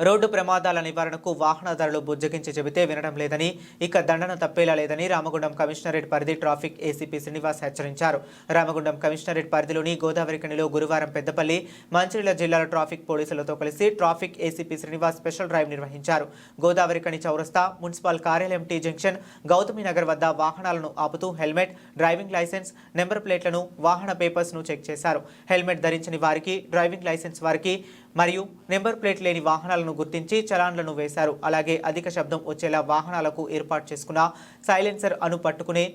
Road ప్రమాదాల నివారణకు వాహనదారులు బుజ్జగించి చెబితే వినడం లేదని ఇక దండన తప్పేలా లేదని రామగుండం కమిషనరేట్ పరిధి ట్రాఫిక్ ఏసీపీ శ్రీనివాస్ హెచ్చరించారు. రామగుండం కమిషనరేట్ పరిధిలోని గోదావరి కనిలో గురువారం పెద్దపల్లి మంచిర్యాల జిల్లాల ట్రాఫిక్ పోలీసులతో కలిసి traffic ACP Srinivas special drive నిర్వహించారు. గోదావరి కని చౌరస్తా మున్సిపల్ కార్యాలయం టీ జంక్షన్ గౌతమి నగర్ వద్ద వాహనాలను ఆపుతూ హెల్మెట్ డ్రైవింగ్ లైసెన్స్ నెంబర్ ప్లేట్లను వాహన పేపర్స్ను చెక్ చేశారు. హెల్మెట్ ధరించని వారికి డ్రైవింగ్ లైసెన్స్ వారికి మరియు నెంబర్ ప్లేట్ లేని వాహనాలను గుర్తించి చలాన్లను వేశారు. అలాగే అధిక శబ్దం వచ్చేలా వాహనాలకు ఏర్పాటు చేసుకున్న సైలెన్సర్ అను పట్టుకునే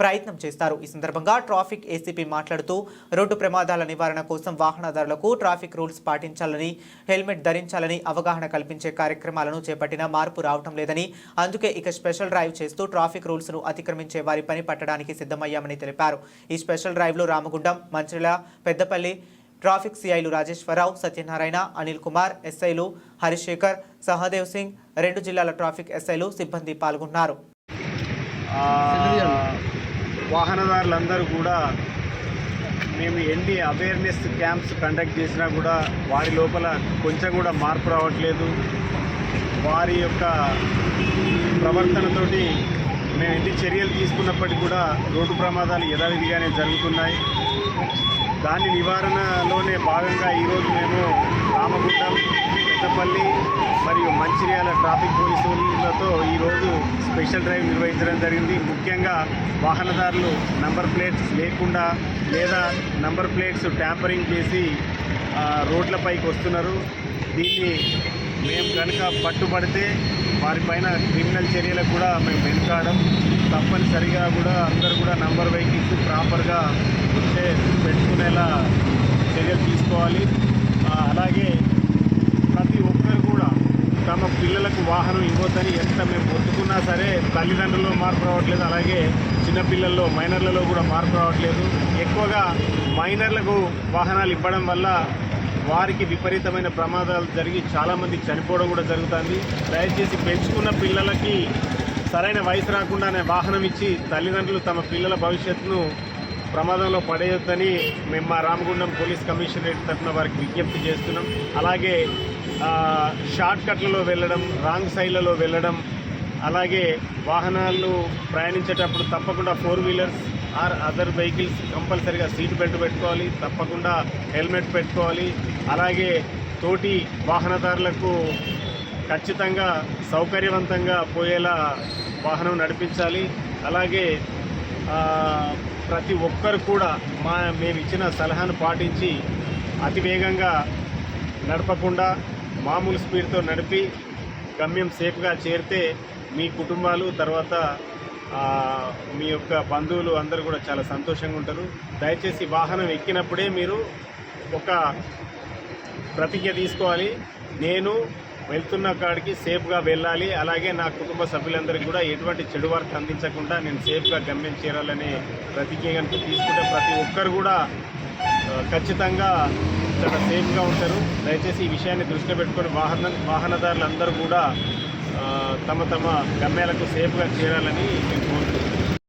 ప్రయత్నం చేస్తారు. ఈ సందర్భంగా ట్రాఫిక్ ఏసీపీ మాట్లాడుతూ రోడ్డు ప్రమాదాల నివారణ కోసం వాహనదారులకు ట్రాఫిక్ రూల్స్ పాటించాలని హెల్మెట్ ధరించాలని అవగాహన కల్పించే కార్యక్రమాలను చేపట్టిన మార్పు రావటం లేదని అందుకే ఇక స్పెషల్ డ్రైవ్ చేస్తూ ట్రాఫిక్ రూల్స్ను అతిక్రమించే వారి పని పట్టడానికి సిద్ధమయ్యామని తెలిపారు. ఈ స్పెషల్ డ్రైవ్లో రామగుండం మంచిర్యాల పెద్దపల్లి ట్రాఫిక్ సిఐలు రాజేశ్వరరావు సత్యనారాయణ అనిల్ కుమార్ ఎస్ఐలు హరిశేఖర్ సహదేవ్ సింగ్ రెండు జిల్లాల ట్రాఫిక్ ఎస్ఐలు సిబ్బంది పాల్గొన్నారు. వాహనదారులందరూ కూడా మేము ఎన్ని అవేర్నెస్ క్యాంప్స్ కండక్ట్ చేసినా కూడా వారి లోపల కొంచెం కూడా మార్పు రావట్లేదు. వారి యొక్క ప్రవర్తనతోటి మేము ఎన్ని చర్యలు తీసుకున్నప్పటికీ కూడా రోడ్డు ప్రమాదాలు యథావిధిగానే జరుగుతున్నాయి. దాని నివారణలోనే భాగంగా ఈరోజు మేము రామగుండం పెద్దపల్లి మరియు మంచిర్యాల ట్రాఫిక్ పోలీసులతో ఈరోజు స్పెషల్ డ్రైవ్ నిర్వహించడం జరిగింది. ముఖ్యంగా వాహనదారులు నంబర్ ప్లేట్స్ లేకుండా లేదా నంబర్ ప్లేట్స్ ట్యాంపరింగ్ చేసి రోడ్లపైకి వస్తున్నారు. దీన్ని మేము కనుక పట్టుబడితే వారిపైన క్రిమినల్ చర్యలకు కూడా మేము వెనుకాడం. తప్పనిసరిగా కూడా అందరూ కూడా నంబర్ వెహికల్స్ ప్రాపర్గా వచ్చే పెట్టుకునేలా చర్యలు తీసుకోవాలి. అలాగే ప్రతి ఒక్కరు కూడా తమ పిల్లలకు వాహనం ఇవ్వద్దని ఎంత మేము ఒత్తుకున్నా సరే తల్లిదండ్రుల్లో మార్పు రావట్లేదు. అలాగే చిన్నపిల్లల్లో మైనర్లలో కూడా మార్పు రావట్లేదు. ఎక్కువగా మైనర్లకు వాహనాలు ఇవ్వడం వల్ల వారికి విపరీతమైన ప్రమాదాలు జరిగి చాలామంది చనిపోవడం కూడా జరుగుతుంది. దయచేసి పెంచుకున్న పిల్లలకి సరైన వయసు రాకుండానే వాహనం ఇచ్చి తల్లిదండ్రులు తమ పిల్లల భవిష్యత్తును ప్రమాదంలో పడేయొద్దని మేము మా రామగుండం పోలీస్ కమిషనరేట్ తరఫున వారికి విజ్ఞప్తి చేస్తున్నాం. అలాగే షార్ట్ కట్లలో వెళ్ళడం రాంగ్ సైడ్లలో వెళ్ళడం అలాగే వాహనాలు ప్రయాణించేటప్పుడు తప్పకుండా four wheelers or other vehicles కంపల్సరీగా సీట్ బెల్ట్ పెట్టుకోవాలి తప్పకుండా హెల్మెట్ పెట్టుకోవాలి. అలాగే తోటి వాహనదారులకు ఖచ్చితంగా సౌకర్యవంతంగా పోయేలా వాహనం నడిపించాలి. అలాగే ప్రతి ఒక్కరు కూడా మా మేము ఇచ్చిన సలహాను పాటించి అతి వేగంగా నడపకుండా మామూలు స్పీడ్తో నడిపి గమ్యం సేఫ్గా చేరితే మీ కుటుంబాలు తర్వాత మీ యొక్క బంధువులు అందరూ కూడా చాలా సంతోషంగా ఉంటారు. దయచేసి వాహనం ఎక్కినప్పుడే మీరు ఒక ప్రతిజ్ఞ తీసుకోవాలి. నేను వెళ్తున్న కాడికి సేఫ్గా వెళ్ళాలి. అలాగే నా కుటుంబ సభ్యులందరికీ కూడా ఎటువంటి చెడు వార్త అందించకుండా నేను సేఫ్గా గమ్యం చేరాలనే ప్రతిజ్ఞ కనుక తీసుకుంటే ప్రతి ఒక్కరు కూడా ఖచ్చితంగా చాలా సేఫ్గా ఉంటారు. దయచేసి ఈ విషయాన్ని దృష్టిలో పెట్టుకొని వాహన వాహనదారులందరూ కూడా తమ తమ గమ్యాలకు సేఫ్గా చేరాలని నేను కోరుతున్నాను